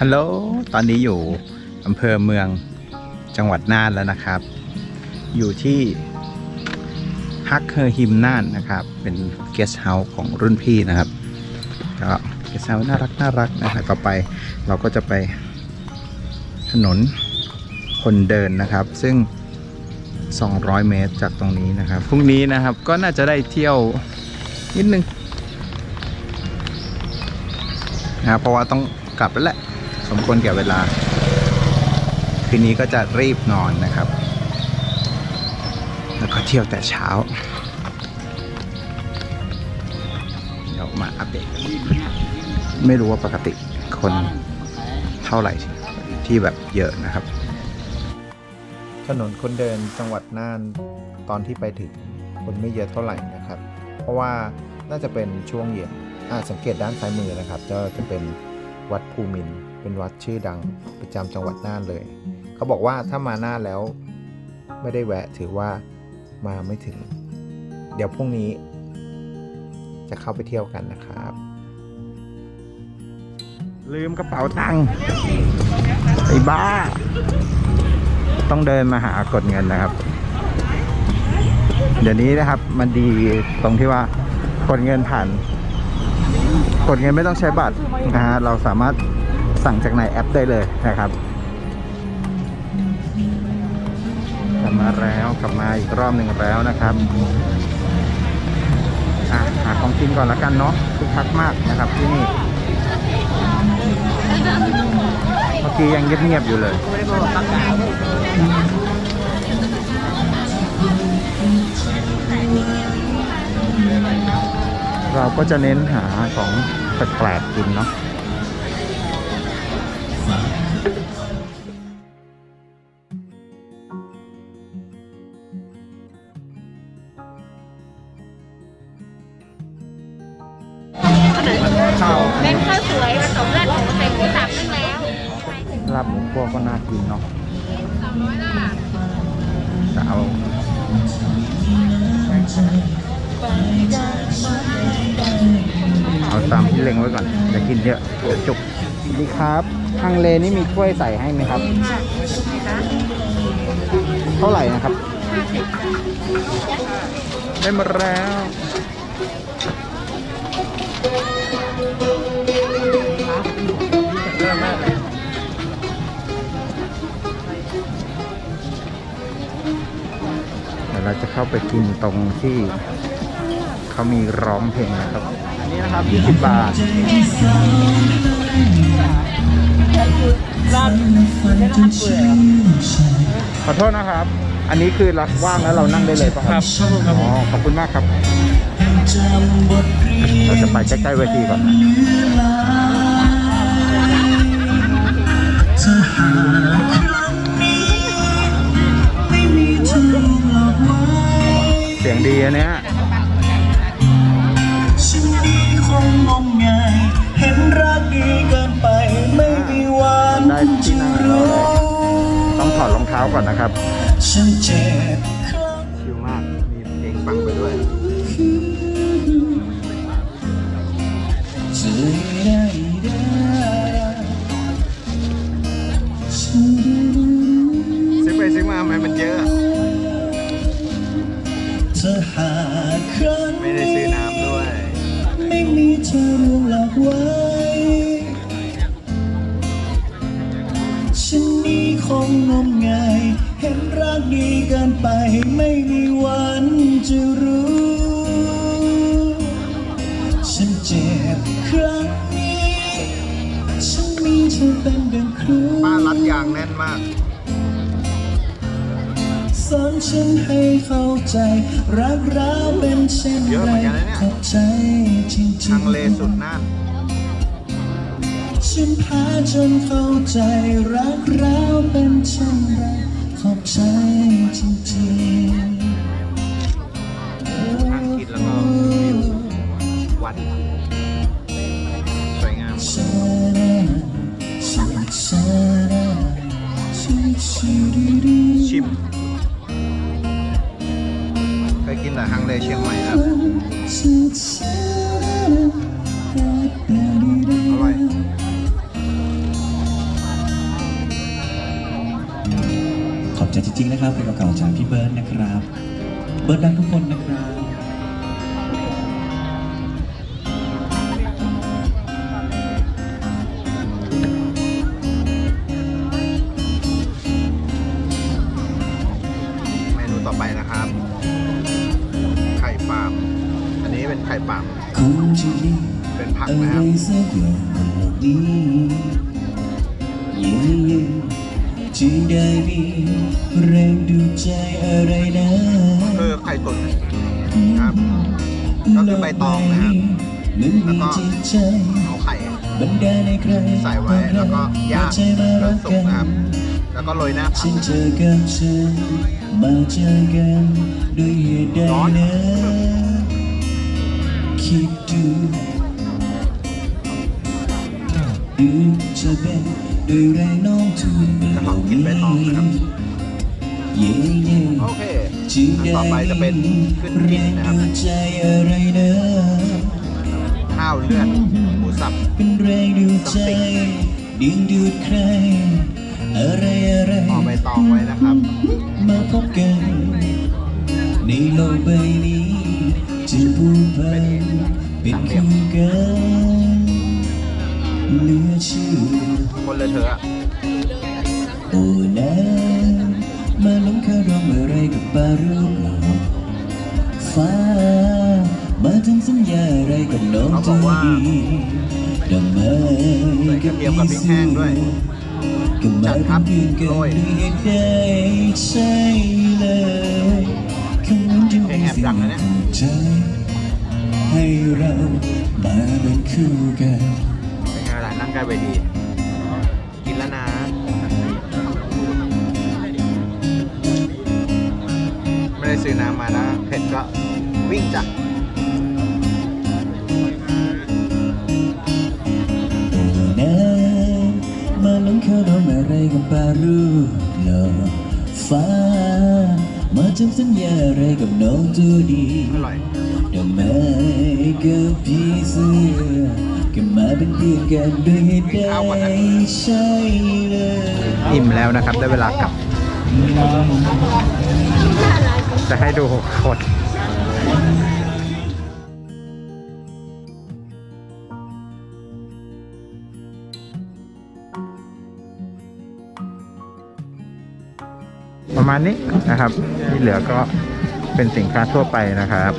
ฮัลโหล ตอนนี้อยู่อำเภอเมืองจังหวัดน่านแล้วนะครับ อยู่ที่ฮักเฮอฮิมน่านนะครับ เป็นเกสต์เฮาส์ของรุ่นพี่นะครับ ก็เกสต์เฮาส์น่ารักน่ารักนะครับต่อไปเราก็จะไปถนนคนเดินนะครับ ซึ่ง 200 เมตรจากตรงนี้นะครับ พรุ่งนี้นะครับก็น่าจะได้เที่ยวนิดนึงนะครับเพราะว่าต้องกลับแล้วแหละ มควรแก่เวลา คืนนี้ก็จะรีบนอนนะครับ แล้วก็เที่ยวแต่เช้า เดี๋ยวมาอัปเดตไม่รู้ว่าปกติคนเท่าไหร่ที่แบบเยอะนะครับ ถนนคนเดินจังหวัดน่านตอนที่ไปถึงคนไม่เยอะเท่าไหร่นะครับ เพราะว่าน่าจะเป็นช่วงเย็นอาสังเกตด้านซ้ายมือนะครับจะจะเป็นวัดภูมิน เป็นวัดชื่อดังประจำจังหวัดน่านเลย เขาบอกว่าถ้ามาน่านแล้วไม่ได้แวะถือว่ามาไม่ถึง เดี๋ยวพรุ่งนี้ จะเข้าไปเที่ยวกันนะครับ ลืมกระเป๋าตังค์ไอ้บ้า ต้องเดินมาหากดเงินนะครับ เดี๋ยวนี้นะครับมันดีตรงที่ว่ากดเงินผ่านกดเงินไม่ต้องใช้บัตรนะฮะเราสามารถ สั่งจากในแอปได้เลยนะครับ กลับมาแล้วกลับมาอีกรอบหนึ่งแล้วนะครับหาของกินก่อนแล้วกันเนาะคึกคักมากนะครับที่นี่เมื่อกี้ยังเงียบๆอยู่เลยเราก็จะเน้นหาของแปลกๆกินเนาะ ข้าวเป็นข้าวสวยผสมเลือดหมูใส่หมูสับนึ่งแล้วลาบหมูคั่วก็น่ากินเนาะจะเอาเอาตามที่เล็งไว้ก่อน จะกินเยอะเดี๋ยวจุกสวัสดีครับ ทางเลนี่มีถ้วยใส่ให้ไหมครับเท่าไหร่นะครับได้มาแล้ว เดี๋ยวเราจะเข้าไปกินตรงที่เขามีร้องเพลงนะครับ อันนี้นะครับ 20 บาท ขอโทษนะครับ อันนี้คือรักว่างแล้วเรานั่งได้เลยป่ะครับครับอ๋อขอบคุณมากครับ เราจะไปใกล้ๆเวทีก่อนนะเสียงดีอันเนี้ย ก่อนนะครับฉันเจ็บครั้งชิลมาก มีเพลงฟังไปด้วยจะได้ได้ฉันได้รู้ซื้อไปซื้อมาทำไมมันเยอะเธอหาครั้งไม่ได้ซื้อน้ำด้วย ไม่มีเธอรวงหลักไว้ฉั ดีเกินไปไม่มีวันจะรู้ ฉันเจ็บครั้งนี้ ฉันมีเธอเป็นดังครูป้ารัดยางแน่นมากสอนฉันให้เข้าใจ รักร้าวเป็นเช่นเยอะไรเหมือนกันนะเนี่ยขอบใจจริงๆทางเลสุดน่านฉันพาจนเข้าใจรักเราเป็นเช่นไรข อบใจจริงๆนั่งกินแล้วก็วิววัดสวยงามชาดาชาชาดาชิชิริริชิมเคยกินแต่ฮังเลเชียงใหม่ครับ ริงๆนะครับเพลงเก่าๆจากพี่เบิร์ดนะครับ เบิร์ดรักทุกคนนะครับเมนูต่อไปนะครับ ไข่ปาล์มอันนี้เป็นไข่ปาล์มคงจะมีเป็นผักอะนะไรครับ สักอย่างบนโลกนี้เย่เย่ จึงได้มีแรงดูใจอะไรนะคือไข่ตุ๋นครับก็คือใบตองนะครับมันแล้วมีก็จิตใจเอาไข่บันดาลให้ใครใส่ไว้แล้วก็ย่างใจมาจรันกสุกักนนะครับแล้วก็โรยหน้าผัฉักนเจอกับฉันมาเจอกันด้วยเหตุใดร้อนนะคิดดูดู จะเป็นด้วยแรงโน้มถ่วงบนจะโลลองกินนี้ใบตองนะครับเย่เย่โอเคจึงอันต่อไปจะเป็นขึ้นแรกินนะครับใจอะไรนะข้าวเลือดหมูสับเป็นแรงดูใจดึงดูดใครอะไรอะไรห่อใบตองไว้นะครับมาพบกันในโลกใบนี้จะผูกพันเป็นคู่กัน เหลือเชื่อคนเลยเธอะโอ้นะมาลงคารมอะไรกับปารูปหล่อฟ้า มาทำสัญญาอะไรกับน้องเธอดีดอกไม้ใส่กระเทียมกับพริกแห้งด้วยก็มาเป็นเพื่อนกันด้วยเหตุใดใช่เลยคำนั้นจึงเป็นสิ่งที่ถูกใจให้เรามาเป็นคู่กันเป็น ไงล่ะนั่งใกล้เวทีกินแล้วนะไม่ได้ซื้อน้ำมานะเผ็ดก็วิ่งจ้ะโอ้นะมาลงคารมอะไรกับปารูปหล่อฟ้า มาทำสัญญาอะไรกับน้องตัวดีอร่อยดอกไม้กับพี่เสื้อ ก็มาเป็นเพื่อนกันด้วยเหตุใดใช่เลยอิ่มแล้วนะครับ ได้เวลากลับ จะให้ดูหกคนประมาณนี้นะครับ ที่เหลือก็เป็นสินค้าทั่วไปนะครับ